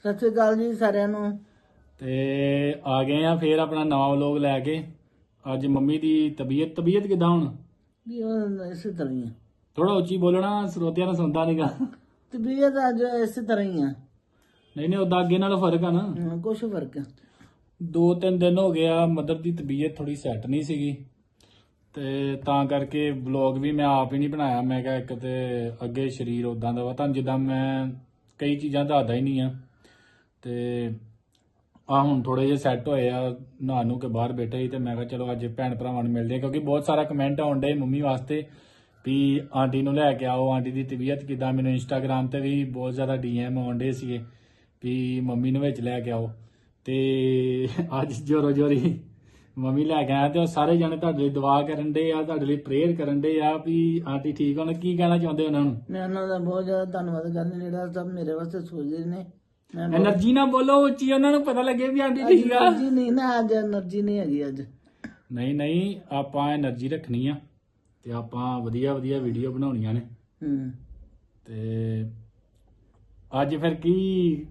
ਸਤਿ ਸ਼੍ਰੀ ਅਕਾਲ ਜੀ ਸਾਰਿਆਂ ਨੂੰ। ਤੇ ਆ ਗਏ ਆ ਫੇਰ ਆਪਣਾ ਨਵਾਂ ਵਲੋਗ ਲੈ ਕੇ। ਅੱਜ ਮੰਮੀ ਦੀ ਤਬੀਅਤ ਤਬੀਅਤ ਕਿਦਾਂ ਹੁਣ? ਵੀ ਉਹ ਇਸੇ ਤਰ੍ਹਾਂ ਹੀ ਆ। ਥੋੜਾ ਉੱਚੀ ਬੋਲਣਾ ਸਰੋਤਿਆਂ ਨੂੰ ਸੁਣਦਾ ਨਹੀਂਗਾ ਤਬੀਅਤ ਅੱਜ ਇਸੇ ਤਰ੍ਹਾਂ ਹੀ ਆ। ਨਹੀਂ ਨਹੀਂ ਉਹਦਾ ਅੱਗੇ ਨਾਲੋਂ ਫ਼ਰਕ ਆ ਨਾ। ਹਾਂ, ਕੁਛ ਫ਼ਰਕ ਆ। ਦੋ ਤਿੰਨ ਦਿਨ ਹੋ ਗਿਆ ਮਦਰ ਦੀ ਤਬੀਅਤ ਥੋੜੀ ਸੈੱਟ ਨਹੀਂ ਸੀਗੀ। ਤੇ ਤਾਂ ਕਰਕੇ ਵਲੌਗ ਵੀ ਮੈਂ ਆਪ ਹੀ ਨਹੀਂ ਬਣਾਇਆ। ਮੈਂ ਕਿਹਾ ਇੱਕ ਤੇ ਅੱਗੇ ਸਰੀਰ ਉਦਾਂ ਦਾ ਵਾ ਤਾਂ ਜਿੱਦਾਂ ਮੈਂ ਕਈ ਚੀਜ਼ਾਂ ਦੱਸਦਾ ਹੀ ਨਹੀਂ ਆ। ਤੇ ਆ ਹੁਣ ਥੋੜੇ ਜਿਹਾ ਸੈੱਟ ਹੋਏ ਆ ਨਹਾ ਨੂੰ ਕੇ ਬਾਹਰ ਬੈਠੇ ਸੀ ਤੇ ਮੈਂ ਕਿਹਾ ਚਲੋ ਅੱਜ ਭੈਣ ਭਰਾਵਾਂ ਨੂੰ ਮਿਲਦੇ ਆ, ਕਿਉਂਕਿ ਬਹੁਤ ਸਾਰਾ ਕਮੈਂਟ ਆਉਣ ਡੇ ਮੰਮੀ ਵਾਸਤੇ ਵੀ ਆਂਟੀ ਨੂੰ ਲੈ ਕੇ ਆਓ, ਆਂਟੀ ਦੀ ਤਬੀਅਤ ਕਿਦਾਂ, ਮੈਨੂੰ ਇੰਸਟਾਗ੍ਰam ਤੇ ਵੀ ਬਹੁਤ ਜ਼ਿਆਦਾ ਡੀਐਮ ਆਉਂਦੇ ਸੀਗੇ ਵੀ ਮੰਮੀ ਨੂੰ ਵਿੱਚ ਲੈ ਕੇ ਆਓ। ਤੇ ਅੱਜ ਜੋਰੋ ਜੋਰੀ ਮੰਮੀ ਲੈ ਕੇ ਆਇਆ ਤੇ ਉਹ ਸਾਰੇ ਜਣੇ ਤੁਹਾਡੇ ਲਈ ਦੁਆ ਕਰਨ ਦੇ ਆ, ਤੁਹਾਡੇ ਲਈ ਪ੍ਰੇਅਰ ਕਰਨ ਦੇ ਆ ਵੀ ਆਂਟੀ ਠੀਕ ਹੋਣ, ਕੀ ਕਹਿਣਾ ਚਾਹੁੰਦੇ ਉਹਨਾਂ ਨੂੰ? ਮੈਂ ਉਹਨਾਂ ਦਾ ਬਹੁਤ ਜ਼ਿਆਦਾ ਧੰਨਵਾਦ ਕਰਨਾ ਜਿਹੜਾ ਸਭ ਮੇਰੇ ਵਾਸਤੇ ਸੋਚਦੇ ਨੇ। એનર્ਜੀ ਨਾ। ਬੋਲੋ ਉੱਚੀ ਉਹਨਾਂ ਨੂੰ ਪਤਾ ਲੱਗੇ ਵੀ ਆਂਟੀ ਠੀਕ ਆ। એનર્ਜੀ ਨਹੀਂ ਨਾ ਅੱਜ એનર્ਜੀ ਨਹੀਂ ਹੈਗੀ ਅੱਜ। ਨਹੀਂ ਨਹੀਂ ਆਪਾਂ એનર્ਜੀ ਰੱਖਣੀ ਆ ਤੇ ਆਪਾਂ ਵਧੀਆ ਵਧੀਆ ਵੀਡੀਓ ਬਣਾਉਣੀਆਂ ਨੇ। ਹੂੰ। ਤੇ ਅੱਜ ਫਿਰ ਕੀ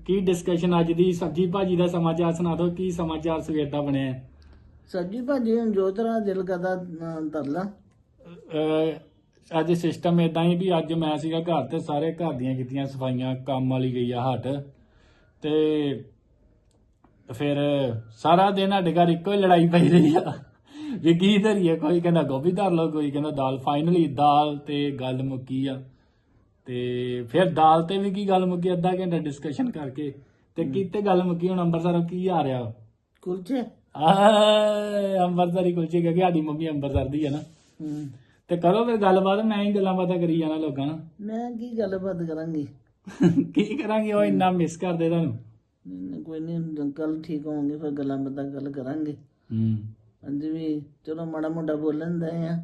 ਕੀ ਡਿਸਕਸ਼ਨ ਅੱਜ ਦੀ? ਸਬਜੀ ਭਾਜੀ ਦਾ ਸਮਾਚਾਰ ਸੁਣਾ ਦਿਓ ਕੀ ਸਮਾਚਾਰ ਸਵੇਰ ਦਾ ਬਣਿਆ ਸਬਜੀ ਭਾਜੀ ਹੁਣ ਜੋ ਤਰ੍ਹਾਂ ਦਿਲ ਕਰਦਾ ਅਮ, ਅੱਜ ਸਿਸਟਮ ਇਦਾਂ ਹੀ ਵੀ ਅੱਜ ਮੈਂ ਸੀਗਾ ਘਰ ਤੇ ਸਾਰੇ ਘਰ ਦੀਆਂ ਕੀਤੀਆਂ ਸਫਾਈਆਂ ਕੰਮ ਵਾਲੀ ਗਈ ਆ ਹਟ। ਤੇ ਫਿਰ ਸਾਰਾ ਦਿਨ ਸਾਡੇ ਘਰ ਇੱਕੋ ਹੀ ਲੜਾਈ ਪਈ ਰਹੀ ਆ। ਵੀ ਕੀ ਧਰੀਏ ਕੋਈ ਕਹਿੰਦਾ ਗੋਭੀ ਧਰ ਲਓ ਕੋਈ ਕਹਿੰਦਾ ਦਾਲ। ਫਾਈਨਲੀ ਦਾਲ ਤੇ ਗੱਲ ਮੁੱਕੀ ਆ। ਤੇ ਫਿਰ ਦਾਲ ਤੇ ਵੀ ਕੀ ਗੱਲ ਮੁੱਕੀ ਅੱਧਾ ਘੰਟਾ ਡਿਸਕਸ਼ਨ ਕਰਕੇ। ਤੇ ਕਿਤੇ ਗੱਲ ਮੁੱਕੀ ਹੁਣ ਅੰਮ੍ਰਿਤਸਰੋਂ ਕੀ ਆ ਰਿਹਾ? ਕੁਲਚੇ। ਆਏ ਅੰਮ੍ਰਿਤਸਰੀ ਕੁਲਚੇ ਕਿਉਂਕਿ ਸਾਡੀ ਮੰਮੀ ਅੰਮ੍ਰਿਤਸਰ ਦੀ ਹੈ ਨਾ। ਹੂੰ। ਤੇ ਕਰੋ ਫਿਰ ਗੱਲਬਾਤ ਮੈਂ ਹੀ ਗੱਲਾਂ ਬਾਤਾਂ ਕਰੀ ਜਾਣਾ ਲੋਕਾਂ ਨਾਲ। ਮੈਂ ਕੀ ਗੱਲਬਾਤ ਕਰਾਂਗੀ? ਕੀ ਕਰਾਂਗੇ ਉਹ ਇੰਨਾ ਮਿਸ ਕਰਦੇ ਤੁਹਾਨੂੰ? ਨਹੀਂ, ਕੋਈ ਨਹੀਂ ਕੱਲ ਠੀਕ ਹੋਵਾਂਗੇ ਫਿਰ ਗੱਲਾਂ ਬਾਤਾਂ ਗੱਲ ਕਰਾਂਗੇ। ਹੂੰ ਅੱਜ ਵੀ ਚਲੋ ਮਾੜਾ ਮੋਟਾ ਬੋਲਣ ਦਾ ਆ।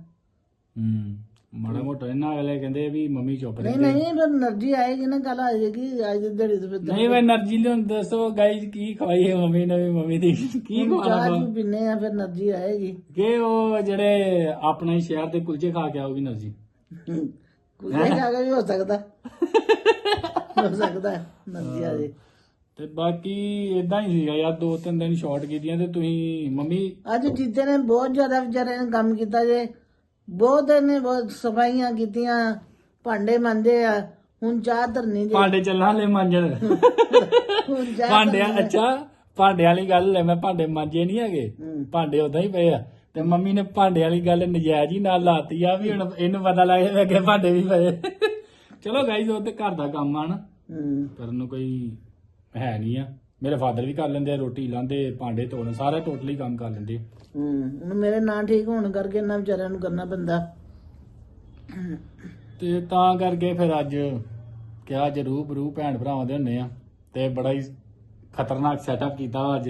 ਹੂੰ ਮਾੜਾ ਮੋਟਾ ਇਹਨਾਂ ਅਗਲੇ ਕਹਿੰਦੇ ਵੀ ਮੰਮੀ ਚੁੱਪ ਨਹੀਂ ਨਹੀਂ ਫਿਰ એનર્ਜੀ ਆਏਗੀ ਨਾ ਕੱਲ ਆ ਅੱਜ ਦਿਹਾੜੀ ਤੇ ਫਿਰ ਨਹੀਂ ਵੇ એનર્ਜੀ ਲਿਓ ਦੱਸੋ ਗਾਇਸ ਕੀ ਖਵਾਈ ਹੈ ਮੰਮੀ ਨੇ ਮੰਮੀ ਦੀ? ਕੀ ਖਵਾਣਾ ਚਾਹ ਵੀ ਪੀਨੇ ਆ ਫਿਰ એનર્ਜੀ ਆਏਗੀ। ਕਿ ਉਹ ਜਿਹੜੇ ਆਪਣੇ ਸ਼ਹਿਰ ਦੇ ਕੁਲਚੇ ਖਾ ਕੇ ਆਉਗੀ ਨਰਜੀ ਕੁਝ ਹੈਗਾ ਵੀ ਹੋ ਸਕਦਾ। ਤੇ ਬਾਕੀ ਇਦਾਂ ਹੀ ਸੀਗਾ ਯਾਰ ਦੋ ਤਿੰਨ ਦਿਨ ਸ਼ਾਰਟ ਕੀਤੀਆਂ ਤੇ ਤੁਸੀਂ ਮੰਮੀ ਅੱਜ ਜਿੱਦੇ ਨੇ ਬਹੁਤ ਜ਼ਿਆਦਾ ਵਿਚਾਰੇ ਨੇ ਕੰਮ ਕੀਤਾ ਜੇ। ਬਹੁਤ ਨੇ ਬਹੁਤ ਸਫਾਈਆਂ ਕੀਤੀਆਂ। ਭਾਂਡੇ ਮੰਦੇ ਆ। ਹੁਣ ਚਾਹ ਧਰਨੀ ਦੇ ਭਾਂਡੇ ਚੱਲਾਂ ਲੈ ਮਾਂਜਣ। ਭਾਂਡੇ ਚਾਹ ਅੱਛਾ ਭਾਂਡਿਆਂ ਵਾਲੀ ਗੱਲ ਲੈ ਮੈਂ ਭਾਂਡੇ ਮੰਜੇ ਨਹੀਂ ਹੈਗੇ। ਭਾਂਡੇ ਉਦਾਂ ਹੀ ਪਏ ਆ। ਤੇ ਮੰਮੀ ਨੇ ਭਾਂਡੇ ਵਾਲੀ ਗੱਲ ਨਜਾਇਜ਼ ਹੀ ਨਾਲ ਲਾਤੀ ਆ ਵੀ ਹੁਣ ਇਹਨੂੰ ਪਤਾ ਲੱਗ ਜਾਵੇ ਕਿ ਭਾਂਡੇ ਵੀ ਪਏ। ਚਲੋ ਗਾਈਜ਼ ਉਹ ਤੇ ਘਰ ਦਾ ਕੰਮ ਆ ਨਾ। ਹੂੰ। ਕਰਨ ਨੂੰ ਕੋਈ ਹੈ ਨਹੀਂ ਆ। ਮੇਰੇ ਫਾਦਰ ਵੀ ਕਰ ਲੈਂਦੇ ਆ ਰੋਟੀ ਲਾਉਂਦੇ ਭਾਂਡੇ ਧੋਣ ਸਾਰੇ ਟੋਟਲੀ ਕੰਮ ਕਰ ਲੈਂਦੇ ਹੂੰ ਹੁਣ ਮੇਰੇ ਨਾਂ ਠੀਕ ਹੋਣ ਕਰਕੇ ਇਹਨਾਂ ਵਿਚਾਰਿਆਂ ਨੂੰ ਕਰਨਾ ਪੈਂਦਾ। ਤੇ ਤਾਂ ਕਰਕੇ ਫਿਰ ਅੱਜ ਕਿਹਾ ਅੱਜ ਰੂਹ ਬਰੂ ਭੈਣ ਭਰਾਵਾਂ ਦੇ ਹੁੰਨੇ ਆ। ਤੇ ਬੜਾ ਹੀ ਖਤਰਨਾਕ ਸੈਟਅਪ ਕੀਤਾ ਅੱਜ।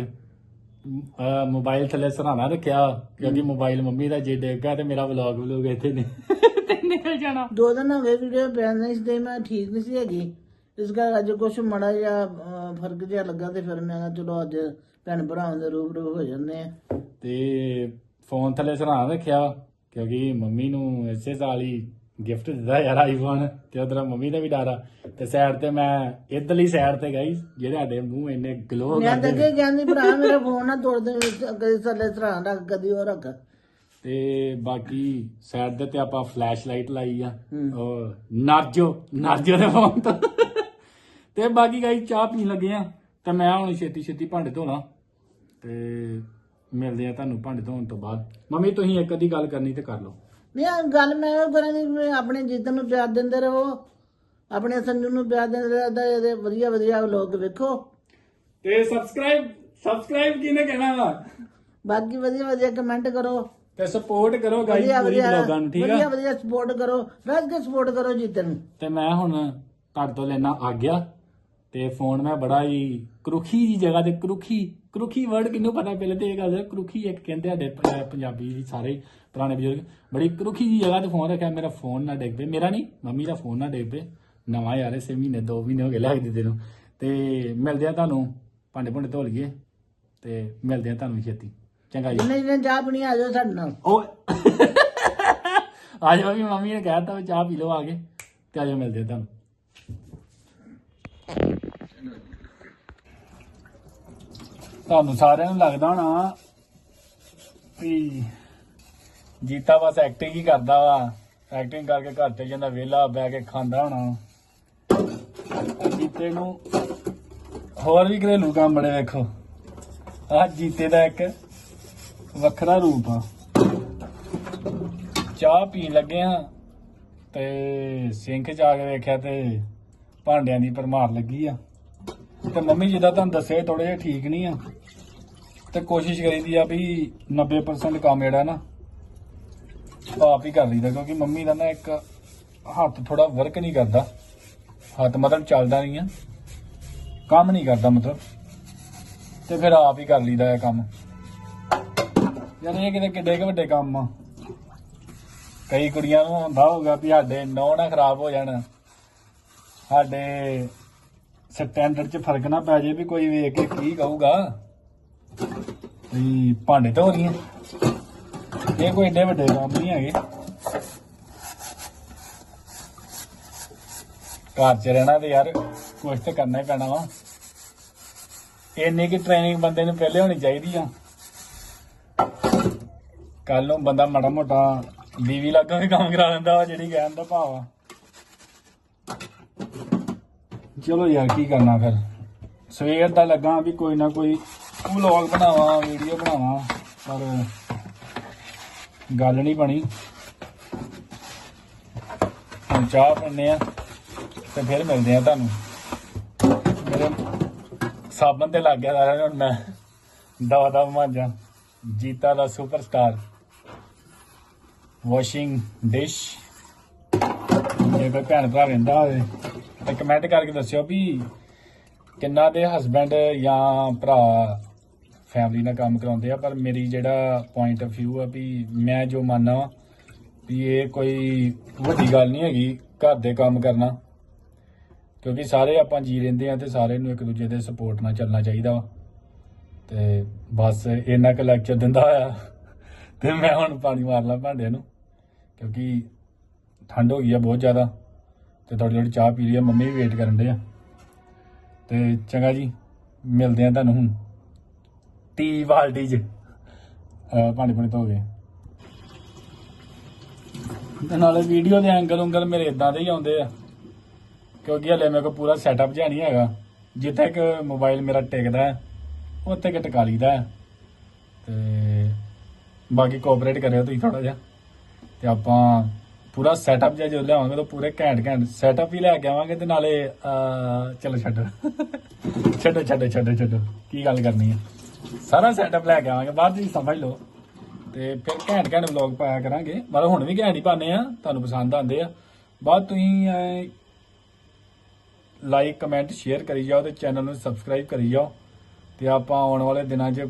ਮੋਬਾਈਲ ਥੱਲੇ ਸਰਾਣਾ ਰੱਖਿਆ ਕਿਉਂਕਿ ਮੋਬਾਈਲ ਮੰਮੀ ਦਾ ਜੇ ਡੇਗਾ ਤੇ ਮੇਰਾ ਵਲੌਗ ਵਲੌਗ ਇੱਥੇ ਨੇ। ਤੇ ਨਿਕਲ ਜਾਣਾ। ਦੋ ਦਿਨ ਹੋ ਗਏ ਵੀਡੀਓ ਪਿਆਰ ਨਹੀਂ ਸੀ ਮੈਂ ਠੀਕ ਨਹੀਂ ਸੀ ਹੈਗੀ। ਇਸ ਕਰਕੇ ਅੱਜ ਕੁਛ ਮੜਾ ਜਿਹਾ ਅਹ, ਫ਼ਰਕ ਜਿਹਾ ਲੱਗਾ ਤੇ ਫਿਰ ਮੈਂ ਕਿਹਾ ਚਲੋ ਅੱਜ ਭੈਣ ਭਰਾਵਾਂ ਦੇ ਰੂਬਰੂ ਹੋ ਜਾਂਦੇ ਆ ਤੇ ਫੋਨ ਥੱਲੇ ਸਰਾਣਾ ਰੱਖਿਆ ਕਿਉਂਕਿ ਮੰਮੀ ਨੂੰ ਇਸੇ ਸਾਲ ਹੀ ਗਿਫਟ ਦਿੱਤਾ ਯਾਰ ਆਈਫੋਨ ਤੇ ਉਧਰ ਮੰਮੀ ਦਾ ਵੀ ਡਾਰਾ ਤੇ ਸਾਈਡ ਤੇ ਮੈਂ ਇਧਰਲੀ ਸਾਈਡ ਤੇ ਗਈ ਜਿਹੜੇ ਸਾਡੇ ਮੂੰਹ ਇੰਨੇ ਗਲੋ ਮੈਂ ਤਾਂ ਕਰਦੇ ਅੱਗੇ ਕਹਿੰਦੀ ਭਰਾ ਮੇਰਾ ਫੋਨ ਨਾ ਤੋੜ ਦੇ ਵਿੱਚ ਕਦੀ ਥੱਲੇ ਸਰਾਂ ਰੱਖ ਕਦੀ ਉਹ ਰੱਖ। ਤੇ ਬਾਕੀ ਸਾਈਡ ਦੇ ਤੇ ਆਪਾਂ ਫਲੈਸ਼ ਲਾਈਟ ਲਾਈ ਆ। ਉਹ ਨਾਰਜੋ ਨਾਰਜੋ ਦੇ ਫੋਨ ਤੋਂ। ਤੇ ਬਾਕੀ ਗਾਈ ਚਾਹ ਪੀਣ ਲੱਗੇ ਆ। ਤੇ ਮੈਂ ਹੁਣ ਛੇਤੀ ਛੇਤੀ ਭਾਂਡੇ ਧੋਣਾ। ਤੇ ਮਿਲਦੇ ਆ ਤੁਹਾਨੂੰ ਭਾਂਡੇ ਧੋਣ ਤੋਂ ਬਾਅਦ। ਮੰਮੀ ਤੁਸੀਂ ਇੱਕ ਅੱਧੀ ਗੱਲ ਕਰਨੀ ਤੇ ਕਰ ਲਓ। ਨਹੀਂ ਆਹ ਗੱਲ ਮੈਂ ਉਹ ਕਰਾਂਗੀ ਵੀ ਆਪਣੇ ਜੀਤਨ ਨੂੰ ਪਿਆਰ ਦਿੰਦੇ ਰਹੋ। ਆਪਣੇ ਸੰਜੂ ਨੂੰ ਪਿਆਰ ਦਿੰਦੇ ਰਹੋ ਤੇ ਇਹਦੇ ਵਧੀਆ ਵਧੀਆ ਲੋਕ ਵੇਖੋ। ਤੇ ਸਬਸਕ੍ਰਾਈਬ ਸਬਸਕ੍ਰਾਈਬ ਕਿਹਨੇ ਕਹਿਣਾ ਵਾ? ਬਾਕੀ ਵਧੀਆ ਵਧੀਆ ਕਮੈਂਟ ਕਰੋ। ਤੇ ਸਪੋਰਟ ਕਰੋ ਗਾਈ ਵਧੀਆ ਪੂਰੀ ਵਧੀਆ। ਬਲੌਗਾਂ ਨੂੰ ਠੀਕ ਵਧੀਆ ਆ? ਵਧੀਆ ਸਪੋਰਟ ਕਰੋ। ਰੱਜ ਕੇ ਸਪੋਰਟ ਕਰੋ ਜੀਤਨ ਨੂੰ। ਤੇ ਮੈਂ ਹੁਣ ਤੁਹਾਡੇ ਤੋਂ ਲੈਣਾ ਆ ਗਿਆ ਤੇ ਫੋਨ ਮੈਂ ਬੜਾ ਹੀ ਕਰੁਖੀ ਦੀ ਜਗ੍ਹਾ ਤੇ ਕਰੁਖੀ ਕਰੁਖੀ ਵਰਡ ਕਿੰਨੂੰ ਪਤਾ ਪਹਿਲੇ ਤੇ ਇਹ ਗੱਲ ਹੈ ਕਰੁਖੀ ਇੱਕ ਕਹਿੰਦੇ ਸਾਡੇ ਪ- ਪੰਜਾਬੀ ਦੀ ਸਾਰੇ ਪੁਰਾਣੇ ਬਜ਼ੁਰਗ ਬੜੀ ਕਰੁਖੀ ਦੀ ਜਗ੍ਹਾ ਤੇ ਫੋਨ ਰੱਖਿਆ ਮੇਰਾ ਫੋਨ ਨਾ ਡਿੱਗ ਪਏ ਮੇਰਾ ਨਹੀਂ ਮੰਮੀ ਦਾ ਫੋਨ ਨਾ ਡਿੱਗ ਪਏ। ਨਵਾਂ ਯਾਰ ਇਸੇ ਮਹੀਨੇ 2 ਮਹੀਨੇ ਹੋ ਗਏ ਲੱਗ ਦਿੱਤੇ ਨੂੰ ਤੇ ਮਿਲਦੇ ਆ ਤੁਹਾਨੂੰ ਭਾਂਡੇ ਭੁੰਡੇ ਧੋ ਲਈਏ ਤੇ ਮਿਲਦੇ ਆ ਤੁਹਾਨੂੰ ਛੇਤੀ। ਚੰਗਾ ਜੀ। ਜਿੰਨੇ ਜਿੰਨੇ ਚਾਹ ਪੀਣੀ ਆ ਜਾਓ ਸਾਡੇ ਨਾਲ। ਉਹ ਅੱਜ ਵੀ ਮੰਮੀ ਨੇ ਕਹਿਤਾ ਵੀ ਚਾਹ ਪੀ ਲਓ ਆ ਕੇ ਤੇ ਆਜੋ ਮਿਲਦੇ ਆ ਤੁਹਾਨੂੰ। ਤੁਹਾਨੂੰ ਸਾਰਿਆਂ ਨੂੰ ਲੱਗਦਾ ਹੋਣਾ ਵੀ ਜੀਤਾ ਬਸ ਐਕਟਿੰਗ ਹੀ ਕਰਦਾ ਵਾ। ਐਕਟਿੰਗ ਕਰਕੇ ਘਰ ਤੇ ਜਾਂਦਾ ਵਿਹਲਾ ਬਹਿ ਕੇ ਖਾਂਦਾ ਹੋਣਾ। ਜੀਤੇ ਨੂੰ ਹੋਰ ਵੀ ਘਰੇਲੂ ਕੰਮ ਬੜੇ ਵੇਖੋ। ਆ ਜੀਤੇ ਦਾ ਇੱਕ ਵੱਖਰਾ ਰੂਪ ਆ। ਚਾਹ ਪੀਣ ਲੱਗੇ ਹਾਂ ਤੇ ਸਿੰਕ ਚ ਆ ਕੇ ਵੇਖਿਆ ਤੇ ਭਾਂਡਿਆਂ ਦੀ ਪਰਮਾਰ ਲੱਗੀ ਆ। ਤੇ ਮੰਮੀ ਜਿੱਦਾਂ ਤੁਹਾਨੂੰ ਦੱਸਿਆ ਥੋੜੇ ਜਿਹਾ ਠੀਕ ਨਹੀਂ ਆ। ਤੇ ਕੋਸ਼ਿਸ਼ ਕਰੀਦੀ ਆ ਵੀ 90% ਕੰਮ ਜਿਹੜਾ ਨਾ, ਆਪ ਹੀ ਕਰ ਲਈਦਾ, ਕਿਉਂਕਿ ਮੰਮੀ ਦਾ ਨਾ ਇੱਕ ਹੱਥ ਥੋੜਾ ਵਰਕ ਨਹੀਂ ਕਰਦਾ। ਹੱਥ ਮਤਲਬ ਚੱਲਦਾ ਨਹੀਂ ਆ। ਕੰਮ ਨਹੀਂ ਕਰਦਾ ਮਤਲਬ। ਤੇ ਫਿਰ ਆਪ ਹੀ ਕਰ ਲਈਦਾ ਇਹ ਕੰਮ। ਯਾਰ ਇਹ ਕਿਤੇ ਕਿੱਡੇ ਕੁ ਵੱਡੇ ਕੰਮ ਆ। ਕਈ ਕੁੜੀਆਂ ਨੂੰ ਹੁੰਦਾ ਹੋਗਾ ਵੀ ਸਾਡੇ ਨੌ ਨਾ ਖਰਾਬ ਹੋ ਜਾਣ। ਸਾਡੇ ਸਟੈਂਡਰਡ 'ਚ ਫ਼ਰਕ ਨਾ ਪੈ ਜੇ ਵੀ ਕੋਈ ਵੇਖ ਕੇ ਕੀ ਕਹੂਗਾ। ਵੀ ਭਾਂਡੇ ਧੋ ਰਹੀਆਂ ਇਹ ਕੋਈ ਏਡੇ ਵੱਡੇ ਕੰਮ ਨਹੀਂ ਹੈਗੇ। ਘਰ 'ਚ ਰਹਿਣਾ ਤੇ ਯਾਰ ਕੁਛ ਤੇ ਕਰਨਾ ਹੀ ਪੈਣਾ ਵਾ। ਇੰਨੀ ਕਿ ਟ੍ਰੇਨਿੰਗ ਬੰਦੇ ਨੂੰ ਪਹਿਲੇ ਹੋਣੀ ਚਾਹੀਦੀ ਆ। ਕੱਲ ਨੂੰ ਬੰਦਾ ਮਾੜਾ ਮੋਟਾ ਬੀਵੀ ਲੱਗਾ ਵੀ ਕੰਮ ਕਰਾ ਦਿੰਦਾ ਵਾ, ਜਿਹੜੀ ਕਹਿਣ ਦਾ ਭਾਵ ਆ। ਚਲੋ ਯਾਰ, ਕੀ ਕਰਨਾ ਫਿਰ? ਸਵੇਰ ਦਾ ਲੱਗਾ ਵੀ ਕੋਈ ਨਾ ਕੋਈ ਵਲੌਗ ਬਣਾਵਾਂ ਵੀਡੀਓ ਬਣਾਵਾਂ, ਪਰ ਗੱਲ ਨਹੀਂ ਬਣੀ। ਹੁਣ ਚਾਹ ਪੀਣੇ ਆ ਤੇ ਫਿਰ ਮਿਲਦੇ ਆ ਤੁਹਾਨੂੰ। ਮੇਰੇ ਸਾਬਣ ਤੇ ਲੱਗ ਗਿਆ ਸਾਰਾ ਹੁਣ ਮੈਂ ਦਵਾ ਦਵਾ ਮਾਂਜਾ। ਜੀਤਾ ਦਾ ਸੁਪਰਸਟਾਰ ਵਾਸ਼ਿੰਗ ਡਿਸ਼ ਜੇ ਕੋਈ ਭੈਣ ਭਰਾ ਰਹਿੰਦਾ ਹੋਵੇ। ਤੇ ਕਮੈਂਟ ਕਰਕੇ ਦੱਸਿਓ ਵੀ ਕਿੰਨਾ ਦੇ ਹਸਬੰਡ ਜਾਂ ਭਰਾ ਫੈਮਿਲੀ ਨਾਲ ਕੰਮ ਕਰਾਉਂਦੇ ਆ, ਪਰ ਮੇਰੀ ਜਿਹੜਾ ਪੁਆਇੰਟ ਆਫ View ਆ ਵੀ ਮੈਂ ਜੋ ਮੰਨਦਾ ਵਾਂ ਵੀ ਇਹ ਕੋਈ ਵੱਡੀ ਗੱਲ ਨਹੀਂ ਹੈਗੀ ਘਰ ਦੇ ਕੰਮ ਕਰਨਾ। ਕਿਉਂਕਿ ਸਾਰੇ ਆਪਾਂ ਜੀ ਰਹਿੰਦੇ ਆ ਤੇ ਸਾਰੇ ਨੂੰ ਇੱਕ ਦੂਜੇ ਦੇ ਸਪੋਰਟ ਨਾਲ ਚੱਲਣਾ ਚਾਹੀਦਾ ਵਾ। ਤੇ ਬਸ ਇੰਨਾ ਕੁ ਲੈਕਚਰ ਦਿੰਦਾ ਹੋਇਆ। ਤੇ ਮੈਂ ਹੁਣ ਪਾਣੀ ਮਾਰ ਲਾਂ ਭਾਂਡੇ ਨੂੰ। ਕਿਉਂਕਿ ਠੰਡ ਹੋ ਗਈ ਆ ਬਹੁਤ ਜ਼ਿਆਦਾ ਤੇ ਥੋੜੀ ਥੋੜੀ ਚਾਹ ਪੀ ਲਈ ਆ, ਮੰਮੀ ਵੀ ਵੇਟ ਕਰਨ ਦੇ ਆ। ਤੇ ਚੰਗਾ ਜੀ, ਮਿਲਦੇ ਆ ਤੁਹਾਨੂੰ ਹੁਣ। ਟੀ ਬਾਲਟੀ 'ਚ। ਪਾਣੀ ਭਾਂਡੇ ਧੋ ਗਏ ਤੇ ਨਾਲੇ ਵੀਡੀਓ ਦੇ ਐਂਗਲ ਉਂਗਲ ਮੇਰੇ ਇਦਾਂ ਦੇ ਹੀ ਆਉਂਦੇ ਆ। ਕਿਉਂਕਿ ਹਲੇ ਮੇਰੇ ਕੋਲ ਪੂਰਾ ਸੈਟਅਪ ਜਿਹਾ ਨਹੀਂ ਹੈਗਾ। ਜਿੱਥੇ ਕਿ ਮੋਬਾਈਲ ਮੇਰਾ ਟਿਕਦਾ ਉੱਥੇ ਕਿ ਟਿਕਾ ਲਈਦਾ ਹੈ। ਤੇ ਬਾਕੀ ਕੋਆਪਰੇਟ ਕਰਿਓ ਤੁਸੀਂ ਥੋੜਾ ਜਿਹਾ। ਤੇ ਆਪਾਂ ਪੂਰਾ ਸੈਟਅਪ ਜਿਹਾ ਜਦੋਂ ਲਿਆਵਾਂਗੇ ਤਾਂ ਪੂਰੇ ਘੈਂਟ ਘੈਂਟ ਸੈਟਅਪ ਹੀ ਲੈ ਕੇ ਆਵਾਂਗੇ ਤੇ ਨਾਲੇ ਅਹ, ਚਲੋ ਛੱਡੋ। ਛੱਡੋ ਛੱਡੋ ਛੱਡੋ ਛੱਡੋ। ਕੀ ਗੱਲ ਕਰਨੀ ਹੈ ਸਾਰਾ ਸੈਟਅਪ ਲੈ ਕੇ ਆਵਾਂਗੇ ਬਾਅਦ ਵਿੱਚ ਸਮਝ ਲਓ। ਤੇ ਫਿਰ ਘੈਂਟ ਘੈਂਟ ਵਲੌਗ ਪਾਇਆ ਕਰਾਂਗੇ। ਮਤਲਬ ਹੁਣ ਵੀ ਘੈਂਟ ਹੀ ਪਾਣੇ ਆ ਤੁਹਾਨੂੰ ਪਸੰਦ ਆਉਂਦੇ ਆ। ਬਾਅਦ ਤੁਸੀਂ ਲਾਈਕ ਕਮੈਂਟ ਸ਼ੇਅਰ ਕਰੀ ਜਾਓ ਤੇ ਚੈਨਲ ਨੂੰ ਸਬਸਕ੍ਰਾਈਬ ਕਰੀ ਜਾਓ। ਤੇ ਆਪਾਂ ਆਉਣ ਵਾਲੇ ਦਿਨਾਂ 'ਚ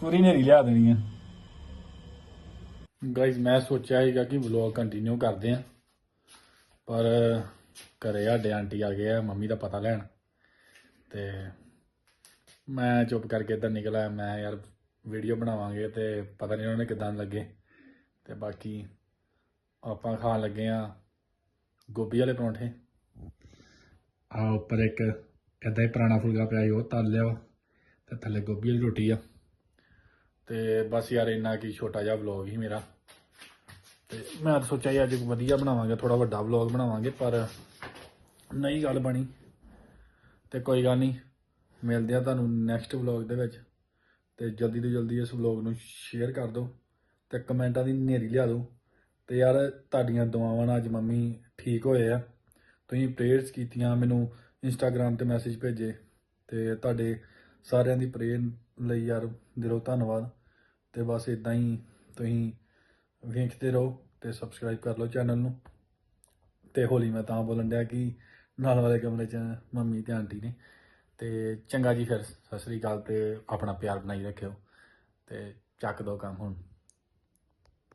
ਪੂਰੀ ਨੇਰੀ ਲਿਆ ਦੇਣੀ ਆ। ਗਾਇਜ਼ ਮੈਂ ਸੋਚਿਆ ਸੀਗਾ ਕਿ ਵਲੌਗ ਕੰਟੀਨਿਊ ਕਰਦੇ ਆ। ਪਰ ਘਰੇ ਸਾਡੇ ਆਂਟੀ ਆ ਗਏ ਆ, ਮੰਮੀ ਦਾ ਪਤਾ ਲੈਣ। ਤੇ ਮੈਂ ਚੁੱਪ ਕਰਕੇ ਇੱਧਰ ਨਿਕਲ ਆਇਆ ਮੈਂ ਯਾਰ ਵੀਡੀਓ ਬਣਾਵਾਂਗੇ ਤੇ ਪਤਾ ਨਹੀਂ ਉਹਨਾਂ ਨੇ ਕਿਦਾਂ ਲੱਗੇ। ਤੇ ਬਾਕੀ ਆਪਾਂ ਖਾਣ ਲੱਗੇ ਆ ਗੋਭੀ ਵਾਲੇ ਪਰੌਂਠੇ। ਆ ਉੱਪਰ ਇੱਕ ਏਦਾਂ ਹੀ ਪੁਰਾਣਾ ਫੁਲਕਾ ਪਿਆ ਸੀ, ਉਹ ਤਲ ਲਿਆ ਵਾ ਤੇ ਥੱਲੇ ਗੋਭੀ ਵਾਲੀ ਰੋਟੀ ਆ। ਤੇ ਬਸ ਯਾਰ ਇੰਨਾ ਕੀ ਛੋਟਾ ਜਿਹਾ ਵਲੌਗ ਹੀ ਮੇਰਾ। ਤੇ ਮੈਂ ਤਾਂ ਸੋਚਿਆ ਸੀ ਅੱਜ ਵਧੀਆ ਬਣਾਵਾਂਗੇ ਥੋੜਾ ਵੱਡਾ ਵਲੌਗ ਬਣਾਵਾਂਗੇ, ਪਰ ਨਹੀਂ ਗੱਲ ਬਣੀ। ਤੇ ਕੋਈ ਗੱਲ ਨਹੀਂ, ਮਿਲਦੇ ਆ ਤੁਹਾਨੂੰ ਨੈਕਸਟ ਵਲੌਗ ਦੇ ਵਿੱਚ। ਤੇ ਜਲਦੀ ਤੋਂ ਜਲਦੀ ਇਸ ਵਲੌਗ ਨੂੰ ਸ਼ੇਅਰ ਕਰ ਦਿਓ ਤੇ ਕਮੈਂਟਾਂ ਦੀ ਨੇਰੀ ਲਿਆ ਦਿਓ। ਤੇ ਯਾਰ ਤੁਹਾਡੀਆਂ ਦੁਆਵਾਂ ਨਾਲ ਅੱਜ ਮੰਮੀ ਠੀਕ ਹੋਏ ਆ। ਤੁਸੀਂ ਪ੍ਰੇਅਰਸ ਕੀਤੀਆਂ, ਮੈਨੂੰ ਇੰਸਟਾਗ੍ਰam ਤੇ ਮੈਸੇਜ ਭੇਜੇ। ਤੇ ਤੁਹਾਡੇ ਸਾਰਿਆਂ ਦੀ ਪ੍ਰੇਅਰ ਲਈ ਯਾਰ ਦਿਲੋਂ ਧੰਨਵਾਦ। ਤੇ ਬਸ ਇਦਾਂ ਹੀ ਤੁਸੀਂ ਵੇਖਦੇ ਰਹੋ ਤੇ ਸਬਸਕ੍ਰਾਈਬ ਕਰ ਲਓ ਚੈਨਲ ਨੂੰ। ਤੇ ਹੋਲੀ ਮੈਂ ਤਾਂ ਬੋਲਣ ਡਿਆ ਕਿ ਨਾਲ ਵਾਲੇ ਕਮਰੇ 'ਚ ਮੰਮੀ ਤੇ ਆਂਟੀ ਨੇ। ਤੇ ਚੰਗਾ ਜੀ ਫਿਰ, ਸਤਿ ਸ੍ਰੀ ਅਕਾਲ ਤੇ ਆਪਣਾ ਪਿਆਰ ਬਣਾਈ ਰੱਖਿਓ। ਤੇ ਚੱਕ ਦੋ ਕੰਮ ਹੁਣ।